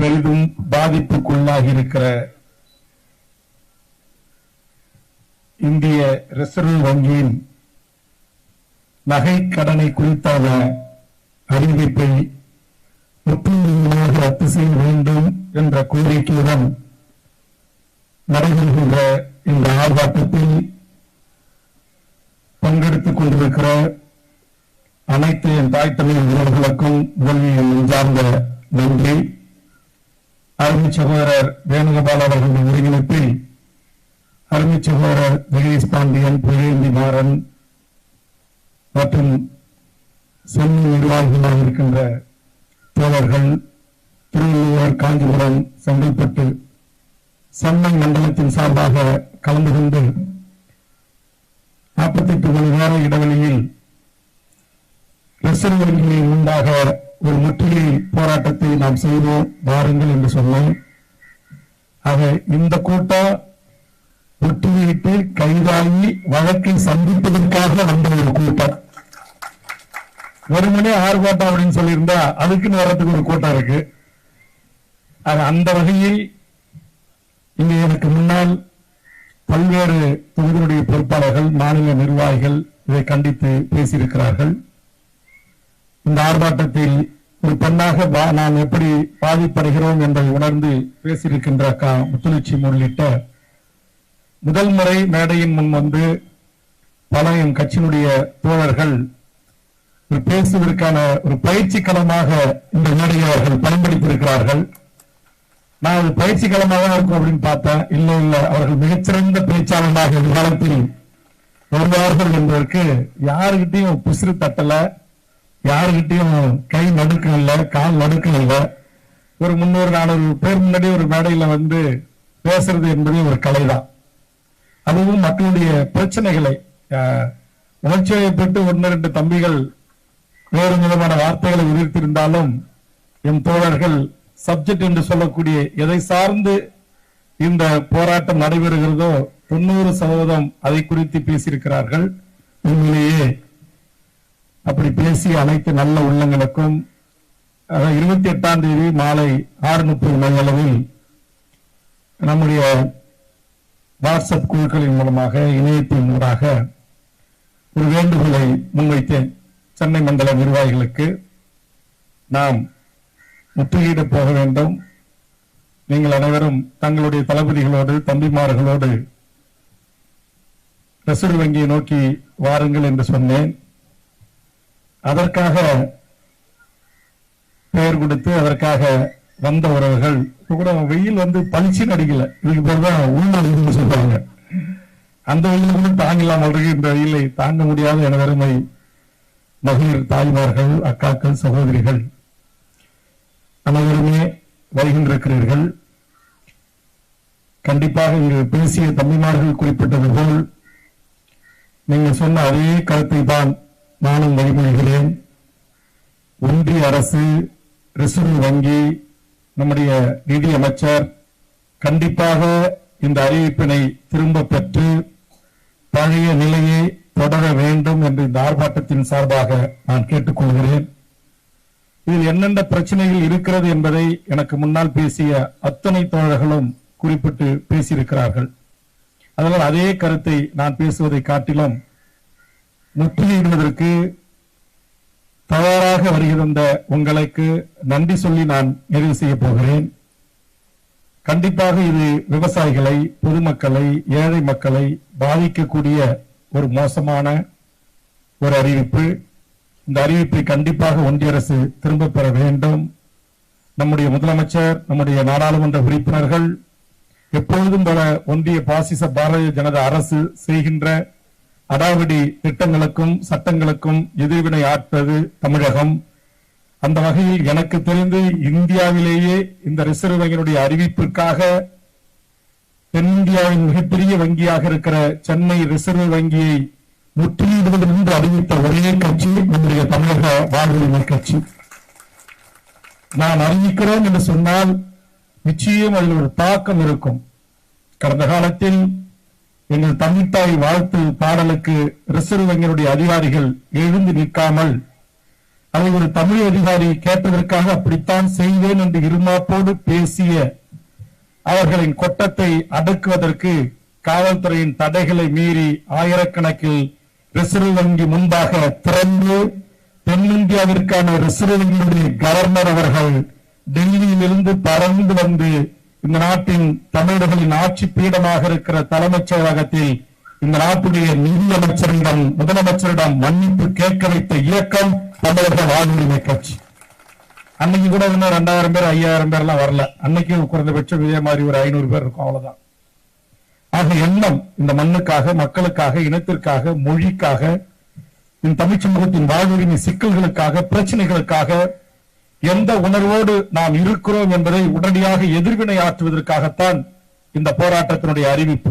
பெரிதும் பாதிப்புக்குள்ளாகி இருக்கிற இந்திய ரிசர்வ் வங்கியின் நகை கடனை குறித்தான அறிவிப்பை முற்றுமுழுதாக ரத்து செய்ய வேண்டும் என்ற கோரிக்கையுடன் நடைபெறுகின்ற இந்த ஆர்ப்பாட்டத்தில் பங்கெடுத்துக் கொண்டிருக்கிற அனைத்து என் தாய் தமிழ் உறவுகளுக்கும் முதன்மையின் நெஞ்சார்ந்த நன்றி. அருமை சகோதரர் வேணுகோபால் அவர்களின் ஒருங்கிணைப்பில் அருமை சகோதரர் ஜெகதீஷ் பாண்டியன் புகழேந்தி மாறன் மற்றும் சென்னை நிர்வாகிகளாக இருக்கின்ற தோழர்கள் திருவள்ளுவர் காஞ்சிபுரம் செங்கல்பட்டு சென்னை மண்டலத்தின் சார்பாக கலந்து கொண்டு நாற்பத்தி எட்டு மணி நேர இடைவெளியில் ரிசர்வ் வங்கியின் முன்பாக ஒரு முற்றுகை போராட்டத்தை நாம் செய்வோம் வாருங்கள் என்று சொன்னோம். ஆக இந்த கூட்டம் முற்றுகையிட்டு கைதாகி வழக்கை சந்திப்பதற்காக வந்த ஒரு கூட்டம் வெறுமனே ஆர்ப்பாட்டம் அப்படின்னு சொல்லியிருந்தா அதுக்குன்னு வர்றதுக்கு ஒரு கூட்டம் இருக்கு. ஆக அந்த வகையில் இங்கே எனக்கு முன்னால் பல்வேறு தொகுதிகளுடைய பொறுப்பாளர்கள் மாநில நிர்வாகிகள் இதை கண்டித்து பேசியிருக்கிறார்கள். இந்த ஆர்ப்பாட்டத்தில் ஒரு பெண்ணாக பா- நாம் எப்படி பாதிப்படைகிறோம் என்பதை உணர்ந்து பேசியிருக்கின்ற கா. முத்துலட்சுமி உள்ளிட்ட முதல் முறை மேடையின் முன் வந்து பல என் கட்சியினுடைய தோழர்கள் ஒரு பேசுவதற்கான ஒரு பயிற்சி களமாக இந்த மேடையை அவர்கள் பயன்படுத்தியிருக்கிறார்கள். நான் அது பயிற்சி களமாக தான் இருக்கும் அப்படின்னு பார்த்தேன். இல்ல இல்ல அவர்கள் மிகச்சிறந்த பேச்சாளர்களாக எதிர்காலத்தில் வருவார்கள் என்பதற்கு யாருக்கிட்டையும் புசிறு தட்டலை யாருகிட்டையும் கை நடுக்கம் இல்லை கால் நடுக்கம் இல்ல ஒரு முன்னூறு நானூறு பேர் முன்னாடி ஒரு மேடையில வந்து பேசுறது என்பதே ஒரு கலைதான். அதுவும் மக்களுடைய பிரச்சனைகளை உணர்ச்சி வயப்பட்டு ஒன்று ரெண்டு தம்பிகள் வேறு விதமான வார்த்தைகளை உதிர்த்திருந்தாலும் என் தோழர்கள் சப்ஜெக்ட் என்று சொல்லக்கூடிய எதை சார்ந்து இந்த போராட்டம் நடைபெறுகிறதோ தொண்ணூறு சதவீதம் அதை குறித்து பேசியிருக்கிறார்கள். உண்மையிலேயே அப்படி பேசிய அனைத்து நல்ல உள்ளங்களுக்கும் இருபத்தி எட்டாம் தேதி மாலை ஆறு முப்பது மணி அளவில் நம்முடைய வாட்ஸ்அப் குழுக்களின் மூலமாக இணையத்தின் ஊடாக ஒரு வேண்டுகோளை முன்வைத்தேன். சென்னை மண்டல நிர்வாகிகளுக்கு நாம் முற்றுகையிட போக வேண்டும். நீங்கள் அனைவரும் தங்களுடைய தளபதிகளோடு தம்பிமார்களோடு ரிசர்வ் வங்கியை நோக்கி வாருங்கள் என்று சொன்னேன். அதற்காக பெயர் கொடுத்து அதற்காக வந்த உறவுகள். இப்ப கூட வெயில் வந்து பளிச்சுன்னு அடிக்கல. இதுக்கு பேர் தான் சொல்றாங்க அந்த வெயில் கூட தாங்கலாம் இருக்கு. இந்த வெயிலை தாங்க முடியாத எனதருமை மகளிர் தாய்மார்கள் அக்காக்கள் சகோதரிகள் அனைவருமே வருகின்றிருக்கிறீர்கள். கண்டிப்பாக இங்கு பேசிய தம்பிமார்கள் குறிப்பிட்டது போல் நீங்கள் சொன்ன அதே கருத்தை தான் நானும் வழிமொழிகிறேன் ஒன்றிய அரசு ரிசர்வ் வங்கி நம்முடைய நிதி அமைச்சர் கண்டிப்பாக இந்த அறிவிப்பினை திரும்ப பெற்று பழைய நிலையை தொடர வேண்டும் என்று இந்த ஆர்ப்பாட்டத்தின் சார்பாக நான் கேட்டுக்கொள்கிறேன். இதில் என்னென்ன பிரச்சனைகள் இருக்கிறது என்பதை எனக்கு முன்னால் பேசிய அத்தனை தோழர்களும் குறிப்பிட்டு பேசியிருக்கிறார்கள். அதனால் அதே கருத்தை நான் பேசுவதை காட்டிலும் முற்றுகையிடுவதற்கு தயாராக வருகிற உங்களுக்கு நன்றி சொல்லி நான் நிறைவு செய்ய போகிறேன். கண்டிப்பாக இது விவசாயிகளை பொதுமக்களை ஏழை மக்களை பாதிக்கக்கூடிய ஒரு மோசமான ஒரு அறிவிப்பு. இந்த அறிவிப்பை கண்டிப்பாக ஒன்றிய அரசு திரும்ப பெற வேண்டும். நம்முடைய முதலமைச்சர் நம்முடைய நாடாளுமன்ற உறுப்பினர்கள் எப்பொழுதும் பல ஒன்றிய பாசிச பாரதிய ஜனதா அரசு செய்கின்ற அடாவடி திட்டங்களுக்கும் சட்டங்களுக்கும் எதிர்வினை ஆற்றுவது தமிழகம். அந்த வகையில் எனக்கு தெரிந்து இந்தியாவிலேயே இந்த ரிசர்வ் வங்கியினுடைய அறிவிப்பிற்காக தென்னிந்தியாவின் மிகப்பெரிய வங்கியாக இருக்கிற சென்னை ரிசர்வ் வங்கியை முற்றுகையிடுவது என்று அறிவித்த ஒரே கட்சி நம்முடைய தமிழக வாழ்வுரிமை கட்சி. நான் அறிவிக்கிறோம் என்று சொன்னால் நிச்சயம் அதில் ஒரு தாக்கம் இருக்கும். கடந்த காலத்தில் எங்கள் தமிழ்த்தாய் வாழ்த்து பாடலுக்கு ரிசர்வ் வங்கியினுடைய அதிகாரிகள் எழுந்து நிற்காமல் அதை ஒரு தமிழ் அதிகாரி கேட்டதற்காக அப்படித்தான் செய்வேன் என்று இருமாப்போடு பேசிய அவர்களின் கொட்டத்தை அடக்குவதற்கு காவல்துறையின் தடைகளை மீறி ஆயிரக்கணக்கில் ரிசர்வ் வங்கி முன்பாக திறந்து தென்னிந்தியாவிற்கான ரிசர்வ் வங்கியுடைய கவர்னர் அவர்கள் டெல்லியிலிருந்து பறந்து வந்து இந்த நாட்டின் தமிழர்களின் ஆட்சி பீடமாக இருக்கிற தலைமைச் செயலகத்தில் இந்த நாட்டுடைய நிதியமைச்சரிடம் முதலமைச்சரிடம் மன்னிப்பு கேட்க வைத்த இயக்கம் தமிழக வாழ்வுரிமை கட்சி. அன்னைக்கு கூட இன்னும் ரெண்டாயிரம் பேர் ஐயாயிரம் பேர் எல்லாம் வரல. அன்னைக்கு குறைந்தபட்சம் இதே மாதிரி ஒரு ஐநூறு பேர் இருக்கும் அவ்வளவுதான். ஆக எண்ணம் இந்த மண்ணுக்காக மக்களுக்காக இனத்திற்காக மொழிக்காக இந்த தமிழ் சமூகத்தின் வாழ்வுரிமை சிக்கல்களுக்காக பிரச்சனைகளுக்காக எந்த உணர்வோடு நாம் இருக்கிறோம் என்பதை உடனடியாக எதிர்வினை ஆற்றுவதற்காகத்தான் இந்த போராட்டத்தினுடைய அறிவிப்பு.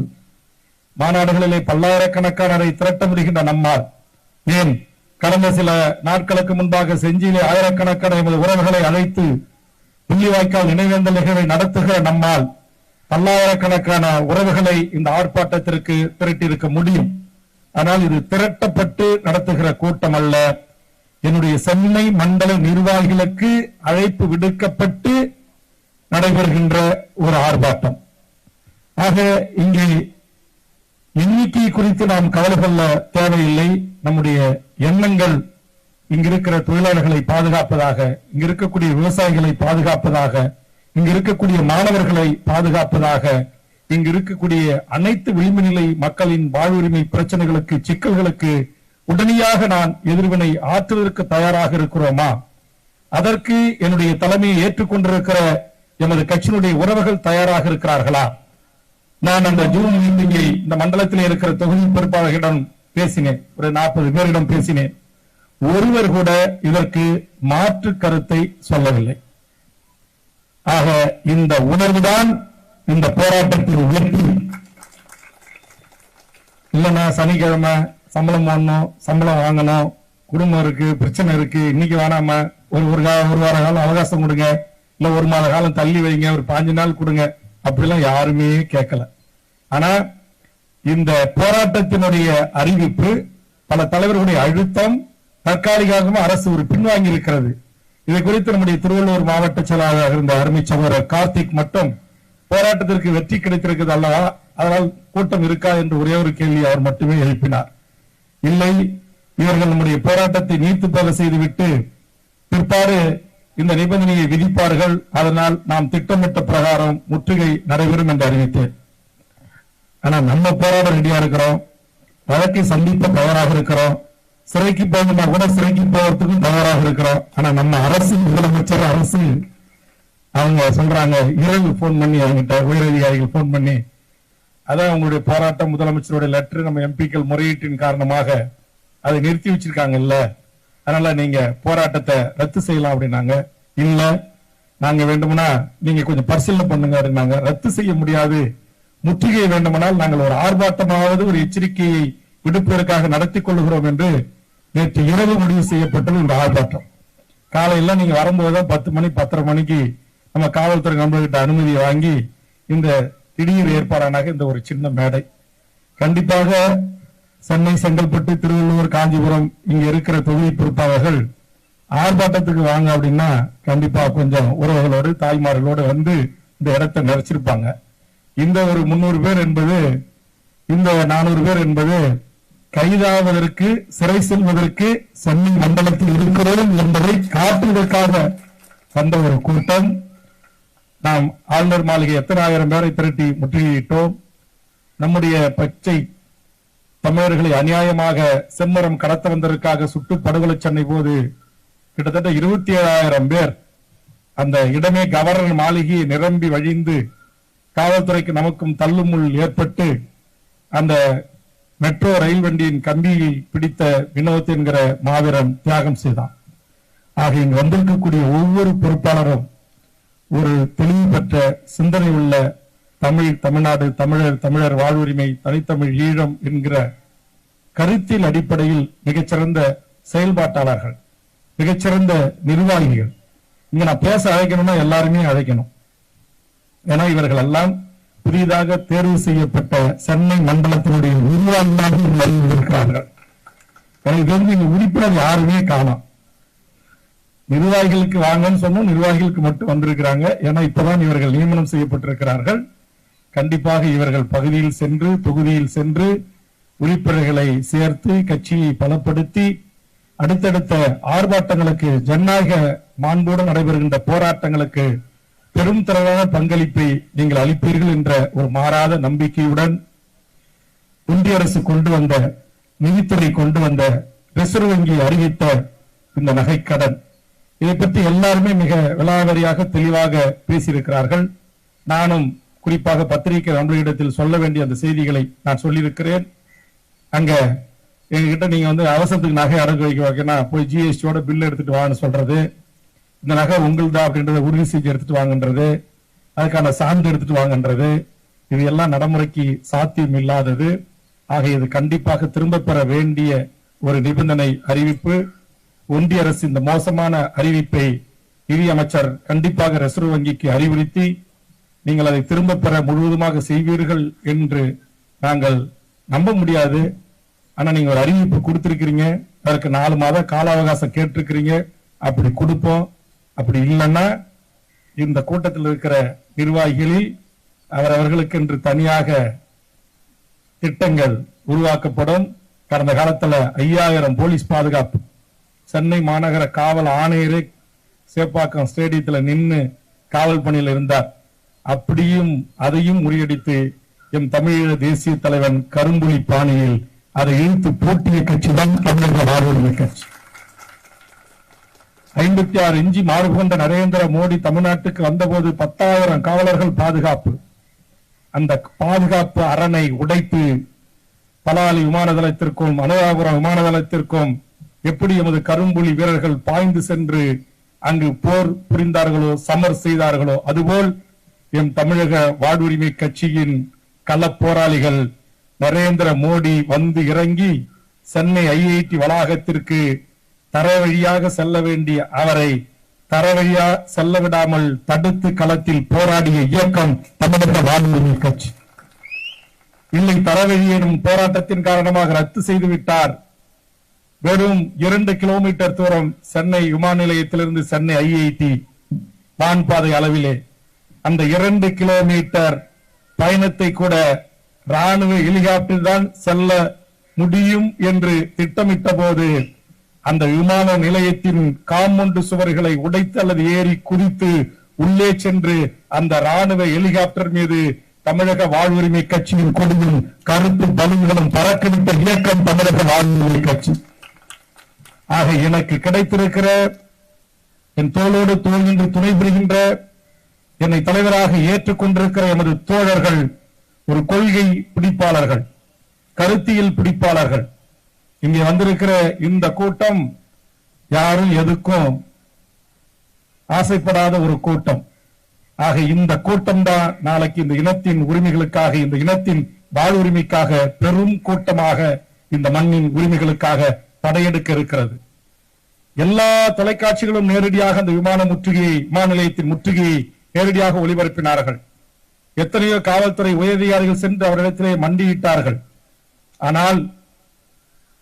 மாநாடுகளிலே பல்லாயிரக்கணக்கானரை திரட்ட முடிகின்ற நம்மால் ஏன் கடந்த சில நாட்களுக்கு முன்பாக செஞ்சியிலே ஆயிரக்கணக்கான எமது உறவுகளை அழைத்து புள்ளிவாய்க்கால் நினைவேந்தல் நிகழ்வை நடத்துகிற நம்மால் பல்லாயிரக்கணக்கான உறவுகளை இந்த ஆர்ப்பாட்டத்திற்கு திரட்டியிருக்க முடியும். ஆனால் இது திரட்டப்பட்டு நடத்துகிற கூட்டம் அல்ல. என்னுடைய சென்னை மண்டல நிர்வாகிகளுக்கு அழைப்பு விடுக்கப்பட்டு நடைபெறுகின்ற ஒரு ஆர்ப்பாட்டம். ஆக இங்கே எண்ணிக்கை குறித்து நாம் கவலை கொள்ள தேவையில்லை. நம்முடைய எண்ணங்கள் இங்க இருக்கிற தொழிலாளர்களை பாதுகாப்பதாக இங்க இருக்கக்கூடிய விவசாயிகளை பாதுகாப்பதாக இங்க இருக்கக்கூடிய மாணவர்களை பாதுகாப்பதாக இங்கு இருக்கக்கூடிய அனைத்து விளிம்பு நிலை மக்களின் வாழ்வுரிமை பிரச்சனைகளுக்கு சிக்கல்களுக்கு உடனடியாக நான் எதிர்வினை ஆற்றுவதற்கு தயாராக இருக்கிறோமா? அதற்கு என்னுடைய தலைமையை ஏற்றுக்கொண்டிருக்கிற எமது கட்சியினுடைய உறவுகள் தயாராக இருக்கிறார்களா? நான் அந்த ஜூன் மீட்டிங்கை இந்த மண்டலத்தில் இருக்கிற தொகுதி பொறுப்பாளர்களிடம் பேசினேன். ஒரு நாற்பது பேரிடம் பேசினேன். ஒருவர் கூட இதற்கு மாற்று கருத்தை சொல்லவில்லை. ஆக இந்த உணர்வுதான் இந்த போராட்டத்தின் வெற்றி. இல்லைன்னா சனிக்கிழமை சம்பளம் வாங்கணும் சம்பளம் வாங்கணும். குடும்பம் இருக்கு பிரச்சனை இருக்கு. இன்னைக்கு வேணாம ஒரு ஒரு ஒரு வார காலம் அவகாசம் கொடுங்க. இல்ல ஒரு மாத காலம் தள்ளி வைங்க. ஒரு பாஞ்சு நாள் கொடுங்க. அப்படிலாம் யாருமே கேட்கல. ஆனா இந்த போராட்டத்தினுடைய அறிவிப்பு பல தலைவர்களுடைய அழுத்தம் தற்காலிகமாக அரசு ஒரு பின்வாங்கி இருக்கிறது. இதை குறித்து நம்முடைய திருவள்ளூர் மாவட்ட செயலாளராக இருந்த அருமை சகோதரர் கார்த்திக் மட்டும் போராட்டத்திற்கு வெற்றி கிடைத்திருக்கிறது அல்லவா? அதனால் கூட்டம் இருக்கா என்று ஒரே ஒரு கேள்வி அவர் மட்டுமே எழுப்பினார். இல்லை. இவர்கள் நம்முடைய போராட்டத்தை நீர்த்து செய்துவிட்டு பிற்பாடு இந்த நிபந்தனையை விதிப்பார்கள். அதனால் நாம் திட்டமிட்ட பிரகாரம் முற்றுகை நடைபெறும் என்று அறிவித்தேன். ஆனா நம்ம போராட ரெடியா இருக்கிறோம். வழக்கை சந்திப்ப தயாராக இருக்கிறோம். சிறைக்கு போகணும்னா கூட சிறைக்கு போவதற்கும் தயாராக இருக்கிறோம். ஆனா நம்ம அரசு முதலமைச்சர் அரசு அவங்க சொல்றாங்க இரவு போன் பண்ணி அவங்ககிட்ட உயரதிகாரிகள் போன் பண்ணி அதான் உங்களுடைய போராட்டம் முதலமைச்சருடைய லெட்டர் நம்ம எம்பிக்கள் முறையீட்டின் காரணமாக அதை நிறுத்தி வச்சிருக்காங்கல்ல. அதனால நீங்க போராட்டத்தை ரத்து செய்யலாம் அப்படின்னாங்க. இல்ல நாங்க வேண்டும்னா நீங்க கொஞ்சம் பரிசீலனை பண்ணுங்க அப்படின்னாங்க. ரத்து செய்ய முடியாது. முற்றுகை வேண்டுமானால் நாங்கள் ஒரு ஆர்ப்பாட்டமாவது ஒரு எச்சரிக்கையை விடுப்பதற்காக நடத்தி கொள்கிறோம் என்று நேற்று இரவு முடிவு செய்யப்பட்டது இந்த ஆர்ப்பாட்டம். காலையில நீங்க வரும்போதுதான் பத்து மணி பத்தரை மணிக்கு நம்ம காவல்துறை நம்மள்கிட்ட அனுமதியை வாங்கி இந்த திடீர் ஏற்பாடானாக இந்த ஒரு சின்ன மேடை. கண்டிப்பாக சென்னை செங்கல்பட்டு திருவள்ளூர் காஞ்சிபுரம் இங்க இருக்கிற தொகுதி பொறுப்பாளர்கள் ஆர்ப்பாட்டத்துக்கு வாங்க அப்படின்னா கண்டிப்பா கொஞ்சம் உறவுகளோடு தாய்மார்களோடு வந்து இந்த இடத்தை நிறைச்சிருப்பாங்க இந்த ஒரு முன்னூறு பேர் என்பது இந்த நானூறு பேர் என்பது கைதாவதற்கு சிறை செல்வதற்கு சென்னை மண்டலத்தில் இருக்கிறோம் என்பதை காட்டுவதற்காக வந்த ஒரு கூட்டம். நாம் ஆளுநர் மாளிகை எத்தனை ஆயிரம் பேரை திரட்டி முற்றுகையிட்டோம். நம்முடைய பச்சை தமிழர்களை அநியாயமாக செம்மரம் கடத்த வந்ததற்காக சுட்டு படுகொலை சென்னை போது கிட்டத்தட்ட இருபத்தி ஏழாயிரம் பேர் அந்த இடமே கவர்னர் மாளிகையை நிரம்பி வழிந்து காவல்துறைக்கு நமக்கும் தள்ளுமுள் ஏற்பட்டு அந்த மெட்ரோ ரயில் வண்டியின் கம்பியை பிடித்த வினோத் என்கிற மாவீரன் தியாகம் செய்தான். ஆக இங்கு வந்திருக்கக்கூடிய ஒவ்வொரு பொறுப்பாளரும் ஒரு தெளிவு பெற்ற சிந்தனை உள்ள தமிழ் தமிழ்நாடு தமிழர் தமிழர் வாழ்வுரிமை தனித்தமிழ் ஈழம் என்கிற கருத்தின் அடிப்படையில் மிகச்சிறந்த செயல்பாட்டாளர்கள் மிகச்சிறந்த நிர்வாகிகள். இங்க நான் பேச அழைக்கணும்னா எல்லாருமே அழைக்கணும். ஏன்னா இவர்கள் எல்லாம் புதிதாக தேர்வு செய்யப்பட்ட சென்னை மண்டலத்தினுடைய நிர்வாகிகளாக இங்கு வருகிறார்கள் எனக்கு தெரிஞ்சு இங்க உறுப்பினர் யாருமே காணும். நிர்வாகிகளுக்கு வாங்கன்னு சொன்னோம் நிர்வாகிகளுக்கு மட்டும் வந்திருக்கிறாங்க. ஏன்னா இப்பதான் இவர்கள் நியமனம் செய்யப்பட்டிருக்கிறார்கள். கண்டிப்பாக இவர்கள் பகுதியில் சென்று தொகுதியில் சென்று உறுப்பினர்களை சேர்த்து கட்சியை பலப்படுத்தி அடுத்தடுத்த ஆர்ப்பாட்டங்களுக்கு ஜனநாயக மாண்போடு நடைபெறுகின்ற போராட்டங்களுக்கு பெரும் தரவான பங்களிப்பை நீங்கள் அளிப்பீர்கள் என்ற ஒரு மாறாத நம்பிக்கையுடன் ஒன்றிய அரசு கொண்டு வந்த நிதித்துறை கொண்டு வந்த ரிசர்வ் வங்கி அறிவித்த இந்த நகைக்கடன். இதை பற்றி எல்லாருமே மிக விலாவரியாக தெளிவாக பேசியிருக்கிறார்கள். நானும் குறிப்பாக பத்திரிகை நண்பர்களிடத்தில் சொல்ல வேண்டிய அந்த செய்திகளை நான் சொல்லியிருக்கிறேன். அங்க எங்ககிட்ட நீங்க வந்து அவசரத்துக்கு நகை அடகு வைக்க வைக்கணும் போய் ஜிஎஸ்டியோட பில் எடுத்துட்டு வான்னு சொல்றது இந்த நகை உங்களுதா அப்படின்றத உறுதி செஞ்சு எடுத்துட்டு வாங்கன்றது அதுக்கான சான்று எடுத்துட்டு வாங்கன்றது இது எல்லாம் நடைமுறைக்கு சாத்தியம் இல்லாதது. ஆக இது கண்டிப்பாக திரும்ப பெற வேண்டிய ஒரு நிபந்தனை அறிவிப்பு. ஒன்றிய அரசு இந்த மோசமான அறிவிப்பை நிதி அமைச்சர் கண்டிப்பாக ரிசர்வ் வங்கிக்கு அறிவுறுத்தி நீங்கள் அதை திரும்ப பெற முழுவதுமாக செய்வீர்கள் என்று நாங்கள் நம்ப முடியாது. ஆனா நீங்க ஒரு அறிவிப்பு கொடுத்திருக்கிறீங்க. அதற்கு நாலு மாத கால அவகாசம் கேட்டிருக்கிறீங்க. அப்படி கொடுப்போம். அப்படி இல்லைன்னா இந்த கூட்டத்தில் இருக்கிற நிர்வாகிகளில் அவரவர்களுக்கு என்று தனியாக திட்டங்கள் உருவாக்கப்படும். கடந்த காலத்துல ஐயாயிரம் போலீஸ் பாதுகாப்பு சென்னை மாநகர காவல் ஆணையரே சேப்பாக்கம் ஸ்டேடியத்தில் நின்று காவல் பணியில் இருந்தார். அப்படியும் அதையும் முறியடித்து எம் தமிழீழ தேசிய தலைவன் கரும்புலி பாணியில் அதை இழுத்து போட்டிய கட்சி தான் தமிழக வாழ்வுரிமை கட்சி. ஐம்பத்தி ஆறு இஞ்சி மாறுபொண்ட நரேந்திர மோடி தமிழ்நாட்டுக்கு வந்தபோது பத்தாயிரம் காவலர்கள் பாதுகாப்பு. அந்த பாதுகாப்பு அரணை உடைத்து பலாலி விமான தளத்திற்கும் அனுராபுரம் விமான தளத்திற்கும் எப்படி எமது கரும்புலி வீரர்கள் பாய்ந்து சென்று அங்கு போர் புரிந்தார்களோ சமர் செய்தார்களோ அதுபோல் எம் தமிழக வாழ்வுரிமை கட்சியின் களப்போராளிகள் நரேந்திர மோடி வந்து இறங்கி சென்னை ஐஐடி வளாகத்திற்கு தர வழியாக செல்ல வேண்டிய அவரை தர வழியா செல்ல விடாமல் தடுத்து களத்தில் போராடிய இயக்கம் தமிழக வாழ்வுரிமை கட்சி. இல்லை தரவழி எனும் போராட்டத்தின் காரணமாக ரத்து செய்து விட்டார். வெறும் இரண்டு கிலோமீட்டர் தூரம் சென்னை விமான நிலையத்திலிருந்து சென்னை ஐஐடி வான்பாதை அளவிலே அந்த இரண்டு கிலோமீட்டர் பயணத்தை கூட ராணுவ ஹெலிகாப்டர் தான் செல்ல முடியும் என்று திட்டமிட்ட போது அந்த விமான நிலையத்தின் காம்பவுண்டு சுவர்களை உடைத்து அல்லது ஏறி குதித்து உள்ளே சென்று அந்த ராணுவ ஹெலிகாப்டர் மீது தமிழக வாழ்வுரிமை கட்சியின் கொடியும் கருத்து பலன்களும் பறக்கவிட்ட இயக்கம் தமிழக வாழ்வுரிமை கட்சி. ஆக எனக்கு கிடைத்திருக்கிற என் தோளோடு தோல் நின்று துணை புரிகின்ற என்னை தலைவராக ஏற்றுக்கொண்டிருக்கிற எமது தோழர்கள் ஒரு கொள்கை பிடிப்பாளர்கள் கருத்தியல் பிடிப்பாளர்கள். இங்கே வந்திருக்கிற இந்த கூட்டம் யாரும் எதுக்கும் ஆசைப்படாத ஒரு கூட்டம். ஆக இந்த கூட்டம் தான் நாளைக்கு இந்த இனத்தின் உரிமைகளுக்காக இந்த இனத்தின் வாழ்வுரிமைக்காக பெரும் கூட்டமாக இந்த மண்ணின் உரிமைகளுக்காக படையெடுக்க இருக்கிறது. எல்லா தொலைக்காட்சிகளும் நேரடியாக அந்த விமான முற்றுகையை விமான நிலையத்தின் முற்றுகையை நேரடியாக ஒளிபரப்பினார்கள். எத்தனையோ காவல்துறை உயரதிகாரிகள் சென்று அவரிடத்திலே மண்டியிட்டார்கள். ஆனால்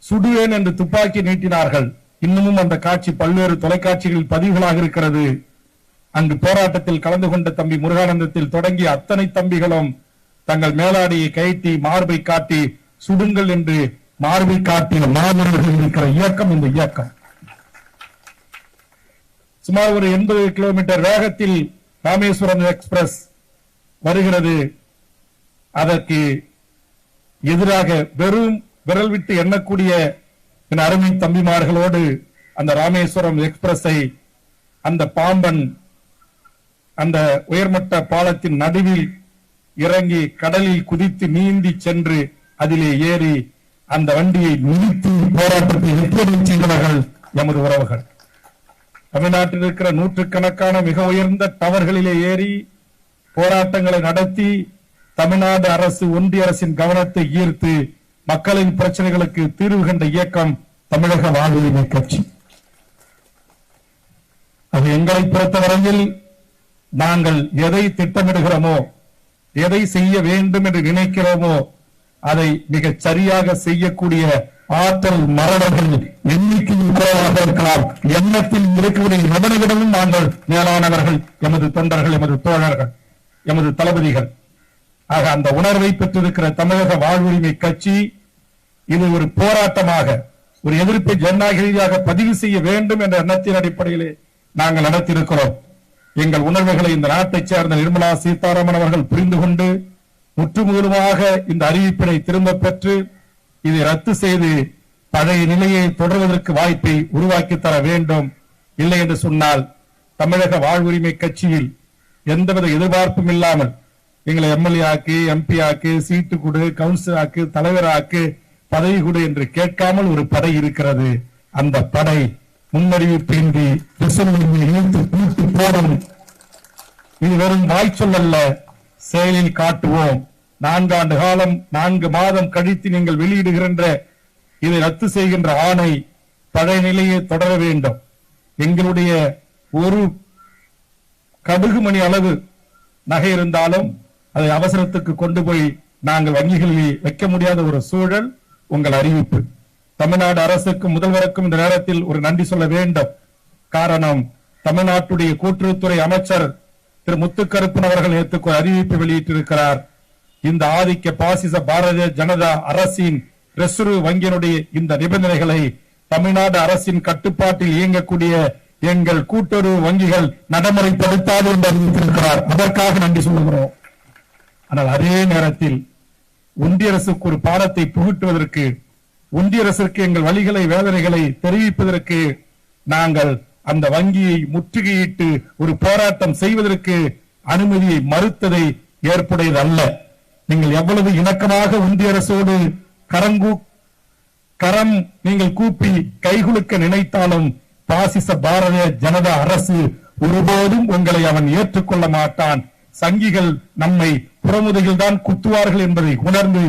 சுடுவேன் என்று துப்பாக்கி நீட்டினார்கள். இன்னமும் அந்த காட்சி பல்வேறு தொலைக்காட்சிகளில் பதிவுகளாக இருக்கிறது. அங்கு போராட்டத்தில் கலந்து கொண்ட தம்பி முருகானந்தத்தில் தொடங்கிய அத்தனை தம்பிகளும் தங்கள் மேலாடையை கைட்டி மார்பை காட்டி சுடுங்கள் என்று மார்பை காட்டிய மாணவர்கள் இருக்கிற இயக்கம் இந்த இயக்கம். சுமார் ஒரு எண்பது கிலோமீட்டர் வேகத்தில் ராமேஸ்வரம் எக்ஸ்பிரஸ் வருகிறது. அதற்கு எதிராக வெறும் விரல் விட்டு எண்ணக்கூடிய என் அருமை தம்பிமார்களோடு அந்த ராமேஸ்வரம் எக்ஸ்பிரஸை அந்த பாம்பன் அந்த உயர்மட்ட பாலத்தின் நடுவில் இறங்கி கடலில் குதித்து நீந்தி சென்று அதிலே ஏறி அந்த வண்டியை நிறுத்தி போராட்டத்தை வெற்றி செய்தவர்கள் எமது உறவுகள். தமிழ்நாட்டில் இருக்கிற நூற்றுக்கணக்கான மிக உயர்ந்த டவர்களிலே ஏறி போராட்டங்களை நடத்தி தமிழ்நாடு அரசு ஒன்றிய அரசின் கவனத்தை ஈர்த்து மக்களின் பிரச்சனைகளுக்கு தீர்வு கண்ட இயக்கம் தமிழக வாழ்வுரிமை கட்சி. அது எங்களை பொறுத்தவரையில் நாங்கள் எதை திட்டமிடுகிறோமோ எதை செய்ய வேண்டும் என்று நினைக்கிறோமோ அதை மிக சரியாக செய்யக்கூடிய ஆற்றல் மரணங்கள் எண்ணிக்கையில் குறைவாக இருக்கலாம். எண்ணத்தில் இருக்கக்கூடிய நபர்களிடமும் நாங்கள் மேலானவர்கள். எமது தொண்டர்கள் எமது தோழர்கள் எமது தளபதிகள். ஆக அந்த உணர்வை பெற்றிருக்கிற தமிழக வாழ்வுரிமை கட்சி இது ஒரு போராட்டமாக ஒரு எதிர்ப்பை ஜனநாயக ரீதியாக பதிவு செய்ய வேண்டும் என்ற எண்ணத்தின் அடிப்படையிலே நாங்கள் நடத்தியிருக்கிறோம். எங்கள் உணர்வுகளை இந்த நாட்டைச் சேர்ந்த நிர்மலா சீதாராமன் அவர்கள் புரிந்து கொண்டு முற்றுமுதலுமாக இந்த அறிவிப்பினை திரும்ப பெற்று இதை ரத்து செய்து பழைய நிலையை தொடர்வதற்கு வாய்ப்பை உருவாக்கி தர வேண்டும். இல்லை என்று சொன்னால் தமிழக வாழ்வுரிமை கட்சியில் எந்தவித எதிர்பார்ப்பும் இல்லாமல் எங்களை எம்எல்ஏ ஆக்கு எம்பி ஆக்கு சீட்டு கொடு கவுன்சிலர் ஆக்கு தலைவர் ஆக்கு பதவி கொடு என்று கேட்காமல் ஒரு படை இருக்கிறது. அந்த படை முன்னறிவிப்பின்றி திசையின்றி இழுத்து கூட்டி போடும். இது வெறும் வாய்ச்சொல் அல்ல செயலில் காட்டுவோம். நான்காண்டு காலம் நான்கு மாதம் கழித்து நீங்கள் வெளியிடுகின்ற இதை ரத்து செய்கின்ற ஆணை பழைய நிலையை தொடர வேண்டும். எங்களுடைய ஒரு கடுகு மணி அளவு நகை இருந்தாலும் அதை அவசரத்துக்கு கொண்டு போய் நாங்கள் வங்கிகளில் வைக்க முடியாத ஒரு சூழல் உங்கள் அறிவிப்பு. தமிழ்நாடு அரசுக்கும் முதல்வருக்கும் இந்த நேரத்தில் ஒரு நன்றி சொல்ல வேண்டும். காரணம் தமிழ்நாட்டுடைய கூட்டுறவுத்துறை அமைச்சர் திரு முத்துக்கருப்பன் அவர்கள் நேற்று அறிவிப்பு வெளியிட்டிருக்கிறார். இந்த ஆதிக்க பாசிச பாரதிய ஜனதா அரசின் ரிசர்வ் வங்கியினுடைய இந்த நிபந்தனைகளை தமிழ்நாடு அரசின் கட்டுப்பாட்டில் இயங்கக்கூடிய எங்கள் கூட்டுறவு வங்கிகள் நடைமுறைப்படுத்தாது என்று அறிவித்திருக்கிறார். அதற்காக நன்றி சொல்லுகிறோம். ஆனால் அதே நேரத்தில் ஒன்றிய அரசுக்கு ஒரு பாடத்தை புகட்டுவதற்கு ஒன்றிய அரசிற்கு எங்கள் வழிகளை வேதனைகளை தெரிவிப்பதற்கு நாங்கள் அந்த வங்கியை முற்றுகையிட்டு ஒரு போராட்டம் செய்வதற்கு அனுமதியை மறுத்ததை ஏற்புடையது அல்ல நீங்கள் எவ்வளவு இணக்கமாக ஒன்றிய அரசோடு கரங்கு கரம் நீங்கள் கூப்பி கைகுலுக்க நினைத்தாலும் பாசிச பாரதிய ஜனதா அரசு ஒருபோதும் உங்களை அவன் ஏற்றுக்கொள்ள மாட்டான். சங்கிகள் நம்மை புறமுதுகில் தான் குத்துவார்கள் என்பதை உணர்ந்து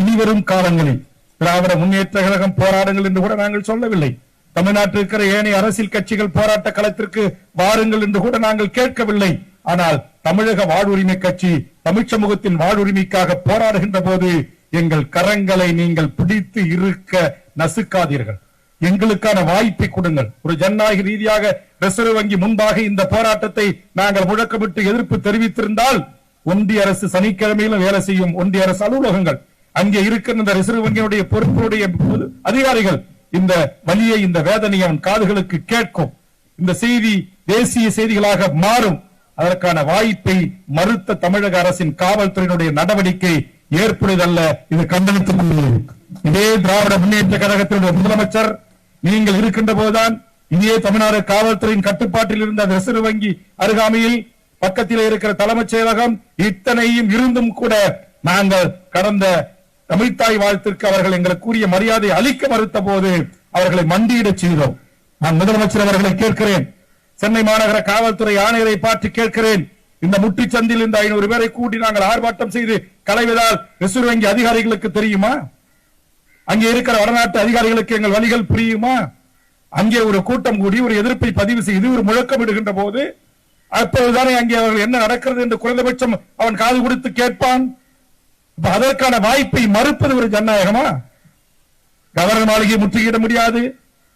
இனிவரும் காலங்களில் திராவிட முன்னேற்ற கழகம் போராடுங்கள் என்று கூட நாங்கள் சொல்லவில்லை. தமிழ்நாட்டில் இருக்கிற ஏனைய அரசியல் கட்சிகள் போராட்ட களத்திற்கு வாருங்கள் என்று கூட நாங்கள் கேட்கவில்லை. ஆனால் தமிழக வாழ்வுரிமை கட்சி தமிழ் சமூகத்தின் வாழ்வுரிமைக்காக போராடுகின்ற போது எங்கள் கரங்களை நீங்கள் பிடித்து இருக்க நசுக்காதீர்கள். எங்களுக்கான வாய்ப்பை கொடுங்கள். ஒரு ஜனநாயக ரீதியாக ரிசர்வ் வங்கி முன்பாக இந்த போராட்டத்தை நாங்கள் முழக்கமிட்டு எதிர்ப்பு தெரிவித்திருந்தால் ஒன்றிய அரசு சனிக்கிழமையிலும் வேலை செய்யும் ஒன்றிய அரசு அலுவலகங்கள். அங்கே இருக்கிற இந்த ரிசர்வ் வங்கியினுடைய பொறுப்புடைய அதிகாரிகள் இந்த வலியை இந்த வேதனையை அவன் காதுகளுக்கு கேட்கும். இந்த செய்தி தேசிய செய்திகளாக மாறும். அதற்கான வாய்ப்பை மறுத்த தமிழக அரசின் காவல்துறையினுடைய நடவடிக்கை ஏற்புடையதல்ல. இது கண்டனத்துக்குரியது இதே திராவிட முன்னேற்ற கழகத்தினுடைய முதலமைச்சர் நீங்கள் இருக்கின்ற போதுதான் இதே தமிழ்நாடு காவல்துறையின் கட்டுப்பாட்டில் இருந்த ரிசர்வ் வங்கி அருகாமையில் பக்கத்தில் இருக்கிற தலைமைச் செயலகம் இத்தனையும் இருந்தும் கூட நாங்கள் கடந்த தமிழ்த்தாய் வாழ்த்திற்கு அவர்கள் எங்களுக்கு கூறிய மரியாதை அளிக்க மறுத்த போது அவர்களை மண்டியிடச் செய்தோம். நான் முதலமைச்சர் அவர்களை கேட்கிறேன். சென்னை மாநகர காவல்துறை ஆணையரை பார்த்து கேட்கிறேன். இந்த முட்டுச்சந்தில் இந்த ஐநூறு பேரை கூட்டி நாங்கள் ஆர்ப்பாட்டம் செய்து களைவதால் ரிசர்வ் வங்கி அதிகாரிகளுக்கு தெரியுமா? அங்கே இருக்கிற வடநாட்டு அதிகாரிகளுக்கு எங்கள் வழிகள் புரியுமா? அங்கே ஒரு கூட்டம் கூடி ஒரு எதிர்ப்பை பதிவு செய்து ஒரு முழக்கம் இடுகின்ற போது அப்போதுதானே அங்கே அவர்கள் என்ன நடக்கிறது என்று குறைந்தபட்சம் அவன் காது கொடுத்து கேட்பான்? அதற்கான வாய்ப்பை மறுப்பது ஒரு ஜனநாயகமா? கவர்னர் மாளிகையை முற்றுகையிட முடியாது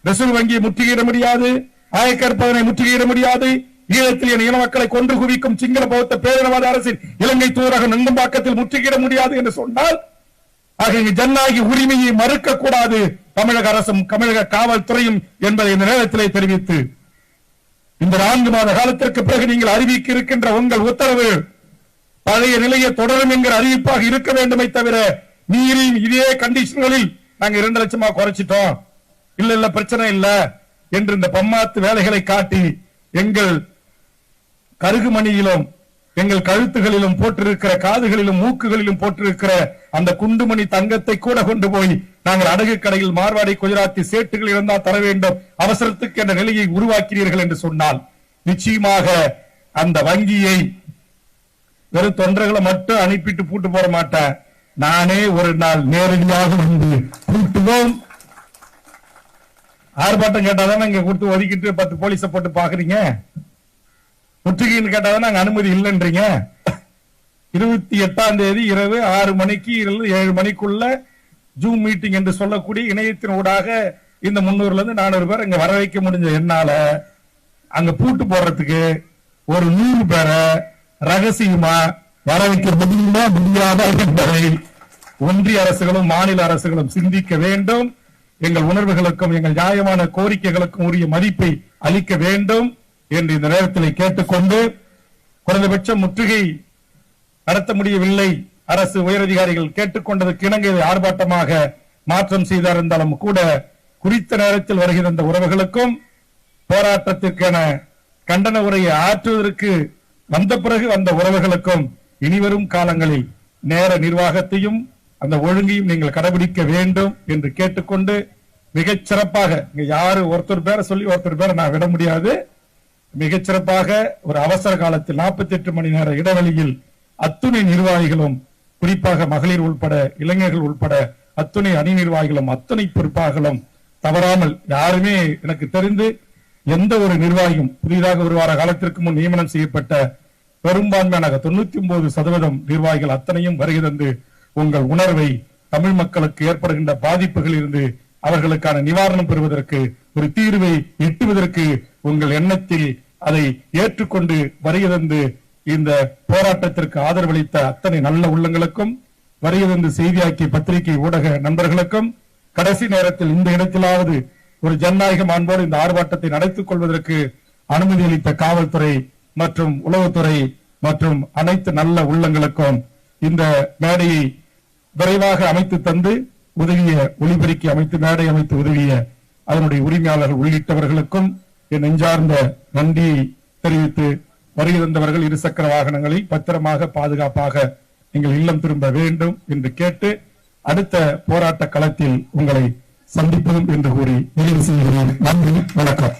ரிசர்வ் வங்கியை முற்றுகையிட முடியாது ஆயக்கற்பதனை முற்றுகையிட முடியாது. ஈழத்தில் என் இன மக்களை கொன்று குவிக்கும் சிங்கள பௌத்த பேரினவாத அரசின் இலங்கை தூதரகம் நெடும்பாக்கத்தில் முற்றுகையிட முடியாது என்று சொன்னால் ஆக இங்கு ஜனநாயக உரிமையை மறுக்க கூடாது தமிழக அரசும் தமிழக காவல்துறையும் என்பதை இந்த நேரத்திலே தெரிவித்து இந்த நான்கு மாத காலத்திற்கு பிறகு நீங்கள் அறிவிக்க இருக்கின்ற உங்கள் உத்தரவு பழைய நிலையை தொடரும் என்கிற அறிவிப்பாக இருக்க வேண்டுமே தவிர நீரின் இதே கண்டிஷன்களில் நாங்க இரண்டு லட்சமா குறைச்சிட்டோம். இல்ல இல்ல பிரச்சனை இல்ல என்று இந்த பம்மாத்து வேலைகளை காட்டி எங்கள் கருகுமணியிலும் எங்கள் கழுத்துகளிலும் போட்டிருக்கிற காதுகளிலும் மூக்குகளிலும் போட்டிருக்கிற அந்த குண்டுமணி தங்கத்தை கூட கொண்டு போய் நாங்கள் அடகு கடையில் மார்வாடி குஜராத்தி சேட்டுகள் இருந்தால் தர வேண்டும் அவசரத்துக்கு என்ற நிலையை உருவாக்கிறீர்கள் என்று சொன்னால் நிச்சயமாக அந்த வங்கியை வெறும் தொண்டர்களை மட்டும் அனுப்பிட்டு பூட்டு போட மாட்டேன். நானே ஒரு நாள் நேரடியாக வந்து கூட்டுவோம். ஆர்ப்பாட்டம் கேட்டாதான் இங்க கொடுத்து ஒதுக்கிட்டு பத்து போலீஸ போட்டு பாக்குறீங்க முற்றுகைன்னு கேட்டாதான் நாங்க அனுமதி இல்லைன்றீங்க? இருபத்தி எட்டாம் தேதி இரவு ஆறு மணிக்கு ஏழு மணிக்குள்ள ஜூம் மீட்டிங் என்று சொல்லக்கூடிய இணையத்தின் ஊடாக இந்த முன்னூறுல இருந்து நானூறு பேர் இங்க வர வைக்க முடிஞ்ச என்னால அங்க பூட்டு போடுறதுக்கு ஒரு நூறு பேரை ரகசியமா வர வைக்க முடியுமா முடியாதா என்பதை ஒன்றிய அரசுகளும் மாநில அரசுகளும் சிந்திக்க வேண்டும். எங்கள் உணர்வுகளுக்கும் எங்கள் நியாயமான கோரிக்கைகளுக்கும் உரிய மதிப்பை அளிக்க வேண்டும் என்று இந்த நேரத்தில் கேட்டுக்கொண்டு குறைந்தபட்சம் முற்றுகை நடத்த முடியவில்லை. அரசு உயரதிகாரிகள் கேட்டுக்கொண்டதற்கு இணங்க இதை ஆர்ப்பாட்டமாக மாற்றம் செய்திருந்தாலும் கூட குறித்த நேரத்தில் வருகிற இந்த உறவுகளுக்கும் போராட்டத்திற்கான கண்டன உரையை ஆற்றுவதற்கு வந்த பிறகு வந்த உறவுகளுக்கும் இனிவரும் காலங்களில் நேர நிர்வாகத்தையும் அந்த ஒழுங்கையும் நீங்கள் கடைபிடிக்க வேண்டும் என்று கேட்டுக்கொண்டு மிகச் சிறப்பாக யாரு ஒருத்தர் பேரை சொல்லி ஒருத்தர் பேரை நான் விட முடியாது. மிகச் சிறப்பாக ஒரு அவசர காலத்தில் 48 மணி நேர இடைவெளியில் அத்துணை நிர்வாகிகளும் குறிப்பாக மகளிர் உள்பட இளைஞர்கள் உள்பட அத்துணை அணி நிர்வாகிகளும் அத்துணை பொறுப்பாகவும் தவறாமல் யாருமே எனக்கு தெரிந்து எந்த ஒரு நிர்வாகியும் புதிதாக ஒரு வார காலத்திற்கு முன் நியமனம் செய்யப்பட்ட பெரும்பான்மையான தொண்ணூத்தி ஒன்பது சதவீதம் நிர்வாகிகள் அத்தனையும் வருகை தந்து உங்கள் உணர்வை தமிழ் மக்களுக்கு ஏற்படுகின்ற பாதிப்புகளில் இருந்து அவர்களுக்கான நிவாரணம் பெறுவதற்கு ஒரு தீர்வை எட்டுவதற்கு உங்கள் எண்ணத்தில் அதை ஏற்றுக்கொண்டு வருகை தந்து இந்த போராட்டத்திற்கு ஆதரவளித்த அத்தனை நல்ல உள்ளங்களுக்கும் வருகை தந்து செய்தியாக்கிய பத்திரிகை ஊடக நண்பர்களுக்கும் கடைசி நேரத்தில் இந்த இடத்திலாவது ஒரு ஜனநாயக மாண்போடு இந்த ஆர்ப்பாட்டத்தை நடத்திக் கொள்வதற்கு அனுமதி அளித்த காவல்துறை மற்றும் உளவுத்துறை மற்றும் அனைத்து நல்ல உள்ளங்களுக்கும் இந்த மேடையை விரைவாக அமைத்து தந்து உதவிய ஒளிபெருக்கி அமைத்து மேடை அமைத்து உதவிய அதனுடைய உரிமையாளர்கள் உள்ளிட்டவர்களுக்கும் என் நெஞ்சார்ந்த நன்றியை தெரிவித்து வருகை தந்தவர்கள் இருசக்கர வாகனங்களை பத்திரமாக பாதுகாப்பாக நீங்கள் இல்லம் திரும்ப வேண்டும் என்று கேட்டு அடுத்த போராட்ட களத்தில் உங்களை சந்திப்போம் என்று கூறி நிறைவு செய்கிறேன். நன்றி வணக்கம்.